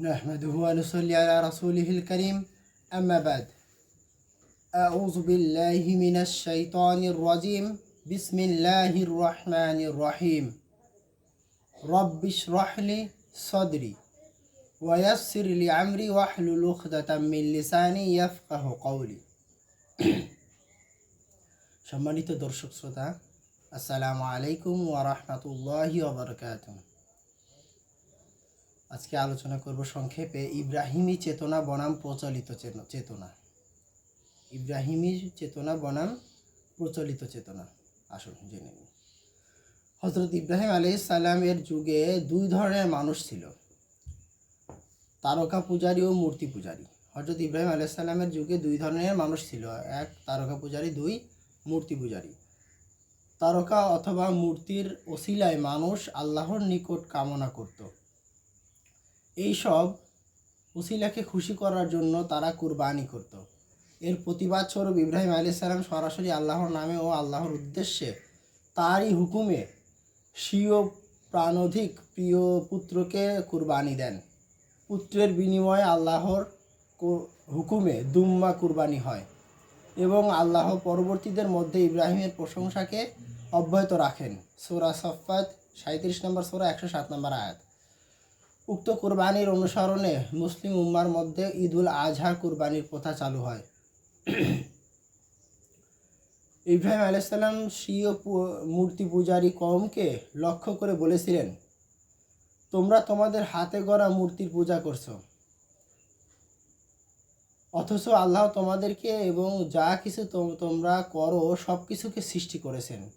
نحمده ونصلي على رسوله الكريم أما بعد أعوذ بالله من الشيطان الرجيم بسم الله الرحمن الرحيم رب اشرح لي صدري ويسر لي عمري واحلل عقدة من لساني يفقه قولي সম্মানিত দর্শক শ্রোতা আসসালামু আলাইকুম ওয়া রাহমাতুল্লাহি ওয়া বারাকাতুহু আজকে আলোচনা করব সংক্ষেপে ইব্রাহিমী চেতনা বনাম প্রচলিত চেত- চেতনা। ইব্রাহিমী চেতনা বনাম প্রচলিত চেতনা। আসুন, জেনে নিই। হজরত ইব্রাহিম আলি সালামের যুগে দুই ধরনের মানুষ ছিল। তারকা পূজারী ও মূর্তি পূজারী। হজরত ইব্রাহিম আলি সাল্লামের যুগে দুই ধরনের মানুষ ছিল। এক তারকা পূজারী, দুই মূর্তি পূজারী। তারকা অথবা মূর্তির ওসিলায় মানুষ আল্লাহর নিকট কামনা করত। এইসব ওসিলাকে খুশি করার জন্য তারা কুরবানি করত। এর প্রতিবাদ স্বরূপ ইব্রাহিম আলী সালাম সরাসরি আল্লাহর নামে ও আল্লাহর উদ্দেশ্যে তারই হুকুমে স্বীয় প্রাণধিক প্রিয় পুত্রকে কুরবানি দেন। পুত্রের বিনিময়ে আল্লাহর হুকুমে দুম্মা কুরবানি হয় এবং আল্লাহ পরবর্তীদের মধ্যে ইব্রাহিমের প্রশংসাকে অব্যাহত রাখেন। সোরা সফাত সাঁত্রিশ নম্বর, সোরা একশো সাত নম্বর আয়াত। উক্ত কুরবানির অনুসরণে মুসলিম উম্মার মধ্যে ঈদুল আজহা কুরবানির প্রথা চালু হয়। ইব্রাহিম আলাইসাল্লাম স্বীয় মূর্তি পূজারী কমকে লক্ষ্য করে বলেছিলেন, তোমরা তোমাদের হাতে গড়া মূর্তির পূজা করছ। অথচ আল্লাহ তোমাদেরকে এবং যা কিছু তোম- তোমরা করো সব কিছুকে সৃষ্টি করেছেন।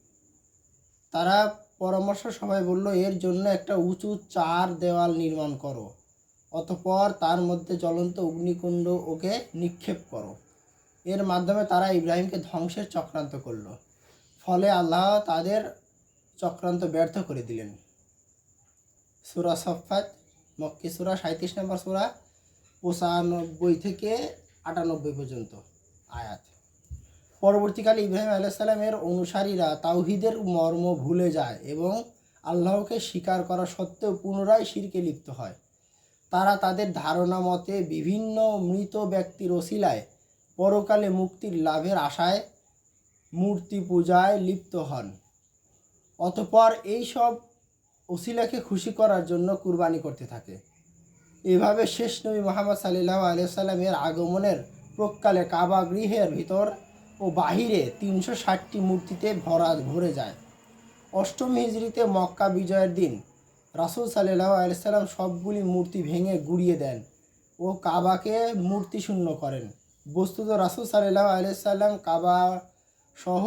তারা পরামর্শ সবাই বলল, এর জন্য একটা উঁচু চার দেওয়াল নির্মাণ করো। অতপর তার মধ্যে জ্বলন্ত অগ্নিকুণ্ড ওকে নিক্ষেপ করো। এর মাধ্যমে তারা ইব্রাহিমকে ধ্বংসের চক্রান্ত করল। ফলে আল্লাহ তাদের চক্রান্ত ব্যর্থ করে দিলেন। সুরা সফাত মক্কি সুরা সাঁত্রিশ নম্বর সুরা পঁচানব্বই থেকে আটানব্বই পর্যন্ত আয়াত। পরবর্তীকালে ইব্রাহিম আলাইসাল্লামের অনুসারীরা তাওহিদের মর্ম ভুলে যায় এবং আল্লাহকে স্বীকার করা সত্ত্বেও পুনরায় শিরকে লিপ্ত হয়। তারা তাদের ধারণা মতে বিভিন্ন মৃত ব্যক্তির ওসিলায় পরকালে মুক্তির লাভের আশায় মূর্তি পূজায় লিপ্ত হন। অতপর এই সব ওসিলাকে খুশি করার জন্য কুরবানি করতে থাকে। এভাবে শেষ নবী মোহাম্মদ সাল্লাহ আলিয়াল্লামের আগমনের প্রকালে কাবা গৃহের ভিতর ও বাহিরে তিনশো ষাটটি মূর্তিতে ভরা ভরে যায়। অষ্টম হিজড়িতে মক্কা বিজয়ের দিন রাসুল সাল্লাহ আলিয়াল্লাম সবগুলি মূর্তি ভেঙে গুড়িয়ে দেন ও কাবাকে মূর্তি শূন্য করেন। বস্তুত রাসুল সাল্লাহ আলিয়াল্লাম কাবা সহ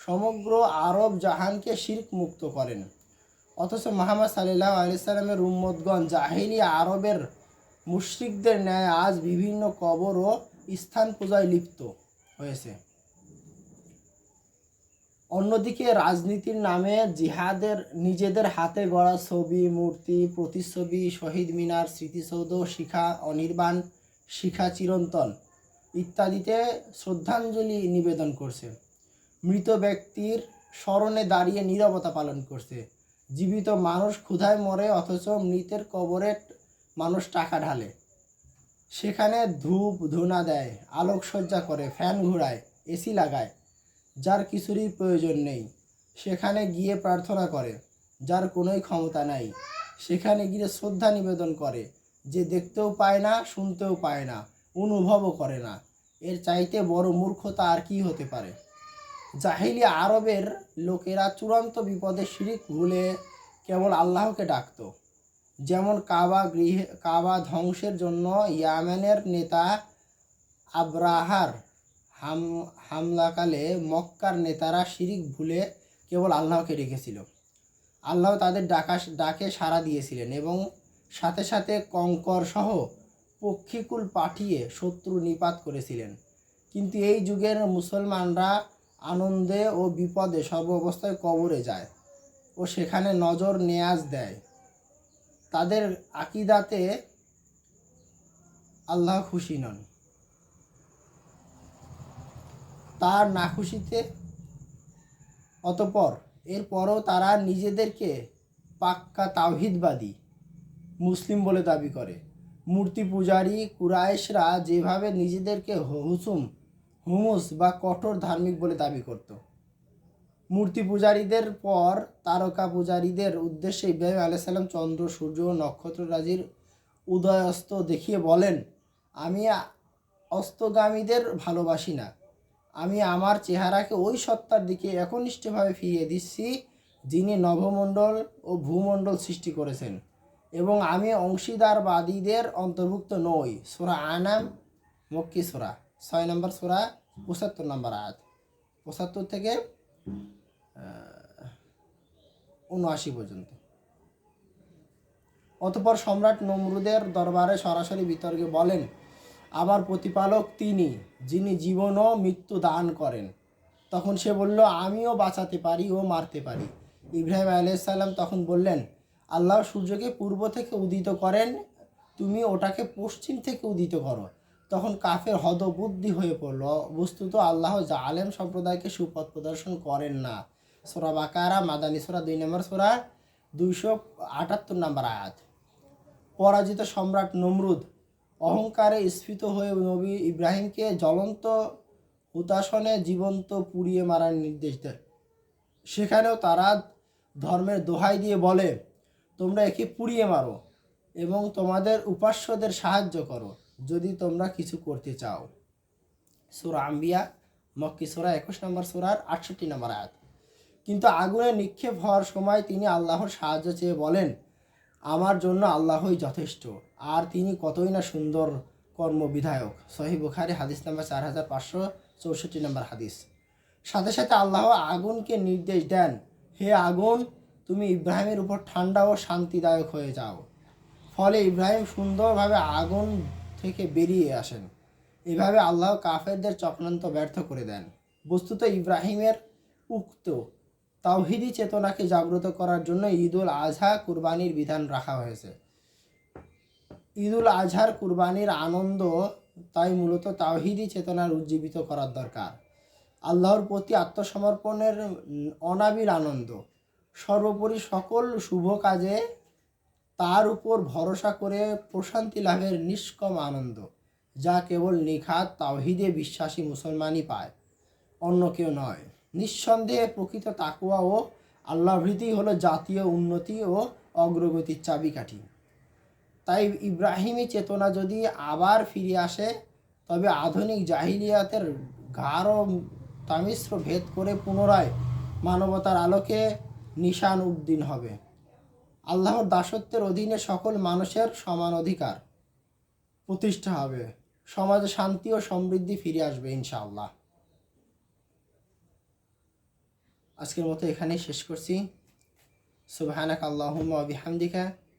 সমগ্র আরব জাহানকে শির্ক মুক্ত করেন। অথচ মোহাম্মদ সাল্লাহ আলিয়াল্লামের উম্মদগণ জাহিলি আরবের মুশরিকদের ন্যায় আজ বিভিন্ন কবর ও স্থান পূজায় লিপ্ত হয়েছে। অন্যদিকে রাজনীতির নামে জিহাদের নিজেদের হাতে গড়া ছবি, মূর্তি, প্রতিচ্ছবি, শহীদ মিনার, স্মৃতিসৌধ, শিখা অনির্বাণ, শিখা চিরন্তন ইত্যাদিতে শ্রদ্ধাঞ্জলি নিবেদন করছে। মৃত ব্যক্তির স্মরণে দাঁড়িয়ে নীরবতা পালন করছে। জীবিত মানুষ ক্ষুধায় মরে, অথচ মৃতের কবরে মানুষ টাকা ঢালে। সেখানে ধূপ ধুনা দেয়, আলোকসজ্জা করে, ফ্যান ঘোরায়, এসি লাগায়। যার কিছুরই প্রয়োজন নেই। সেখানে গিয়ে প্রার্থনা করে, যার কোনোই ক্ষমতা নাই। সেখানে গিয়ে শ্রদ্ধা নিবেদন করে, যে দেখতেও পায় না, শুনতেও পায় না, অনুভবও করে না। এর চাইতে বড় মূর্খতা আর কি হতে পারে? জাহিলি আরবের লোকেরা চূড়ান্ত বিপদে শিরিক ভুলে কেবল আল্লাহকে ডাকতো। যেমন কাবা গৃহে, কাবা ধ্বংসের জন্য ইয়ামেনের নেতা আব্রাহার হাম, হামলাকালে মক্কার নেতারা শিরিক ভুলে কেবল আল্লাহকে রেখেছিল আল্লাহ তাদের ডাকা, ডাকে সাড়া দিয়েছিলেন এবং সাথে সাথে কঙ্কর সহ পক্ষীকুল পাঠিয়ে শত্রু নিপাত করেছিলেন। কিন্তু এই যুগের মুসলমানরা আনন্দে ও বিপদে সর্ব অবস্থায় কবরে যায় ও সেখানে নজর নেয়াজ দেয়। তাদের আকিদাতে আল্লাহ খুশি নন। তার নাখুশিতে অতপর এরপরও তারা নিজেদেরকে পাক্কা তাওহিদবাদী মুসলিম বলে দাবি করে। মূর্তি পূজারী কুরাইশরা যেভাবে নিজেদেরকে হুসুম, হুমুস বা কঠোর ধার্মিক বলে দাবি করত। মূর্তি পূজারীদের পর তারকা পূজারীদের উদ্দেশ্যে ইব্রাহিম আলাইসাল্লাম চন্দ্র, সূর্য ও নক্ষত্র রাজির উদয়াস্ত দেখিয়ে বলেন, আমি অস্তগামীদের ভালোবাসি না। আমি আমার চেহারাকে ওই সত্তার দিকে একনিষ্ঠভাবে ফিরিয়ে দিচ্ছি, যিনি নভমণ্ডল ও ভূমণ্ডল সৃষ্টি করেছেন। এবং আমি অংশীদারবাদীদের অন্তর্ভুক্ত নই। সোরা আনাম, মক্কি সোরা, ছয় নম্বর সোরা, পঁচাত্তর নম্বর আয়াত। পঁচাত্তর থেকে উনআশি পর্যন্ত। অতপর সম্রাট নমরুদের দরবারে সরাসরি বিতর্কে বলেন আমার প্রতিপালক তিনি, যিনি জীবন ও মৃত্যু দান করেন। তখন সে বলল, আমিও বাঁচাতে পারি ও মারতে পারি। ইব্রাহিম আলাইসাল্লাম তখন বললেন, আল্লাহ সূর্যকে পূর্ব থেকে উদিত করেন, তুমি ওটাকে পশ্চিম থেকে উদিত করো। তখন কাফের হদবুদ্ধি হয়ে পড়ল, বস্তুত আল্লাহ আলেম সম্প্রদায়কে সুপথ প্রদর্শন করেন না। সোরা বাকারা, মাদানী সোরা দুই নম্বর সোরা, দুইশো আটাত্তর নম্বর আয়াত। পরাজিত সম্রাট নমরুদ অহংকারে স্ফীত হয়ে নবী ইব্রাহিমকে জ্বলন্ত হুতাসনে জীবন্ত পুড়িয়ে মারার নির্দেশ দেয়। সেখানেও তারা ধর্মের দোহাই দিয়ে বলে, তোমরা একে পুড়িয়ে মারো এবং তোমাদের উপাস্যদের সাহায্য করো যদি তোমরা কিছু করতে চাও। সুরা আম্বিয়া, মক্কি সোরা একুশ নম্বর সোরার আটষট্টি নম্বর আয়াত। কিন্তু আগুনে নিক্ষেপ হওয়ার সময় তিনি আল্লাহর সাহায্য চেয়ে বলেন, আমার জন্য আল্লাহই যথেষ্ট। আর তিনি কতই না সুন্দর কর্মবিধায়ক। সহি বুখারি, হাদিস নাম্বার চার হাজার পাঁচশো চৌষট্টি নম্বর হাদিস। সাথে সাথে আল্লাহ আগুনকে নির্দেশ দেন, হে আগুন, তুমি ইব্রাহিমের উপর ঠান্ডা ও শান্তিদায়ক হয়ে যাও। ফলে ইব্রাহিম সুন্দরভাবে আগুন থেকে বেরিয়ে আসেন। এভাবে আল্লাহ কাফেরদের চক্রান্ত ব্যর্থ করে দেন। বস্তুত ইব্রাহিমের উক্ত তাওহিদি চেতনাকে জাগ্রত করার জন্য ঈদুল আজহা কুরবানির বিধান রাখা হয়েছে। ঈদুল আজহার কুরবানির আনন্দ তাই মূলত তাওহিদি চেতনার উজ্জীবিত করার দরকার। আল্লাহর প্রতি আত্মসমর্পণের অনাবিল আনন্দ। সর্বোপরি সকল শুভ কাজে তার উপর ভরসা করে প্রশান্তি লাভের নিষ্কম আনন্দ, যা কেবল নিখাত তাওহিদে বিশ্বাসী মুসলমানই পায়, অন্য কেউ নয়। নিঃসন্দেহে প্রকৃত তাকুয়া ও আল্লাহভীতি হলো জাতীয় উন্নতি ও অগ্রগতির চাবিকাঠি। তাই ইব্রাহিমী চেতনা যদি আবার ফিরে আসে, তবে আধুনিক জাহিলিয়াতের গাঢ় তামিশ্র ভেদ করে পুনরায় মানবতার আলোকে নিশান উদ্দিন হবে। আল্লাহর দাসত্বের অধীনে সকল মানুষের সমান অধিকার প্রতিষ্ঠা হবে। সমাজে শান্তি ও সমৃদ্ধি ফিরে আসবে ইনশাআল্লাহ। আজকের মতো এখানেই শেষ করছি। সুবহানাক আল্লাহুম্মা বিহামদিকা।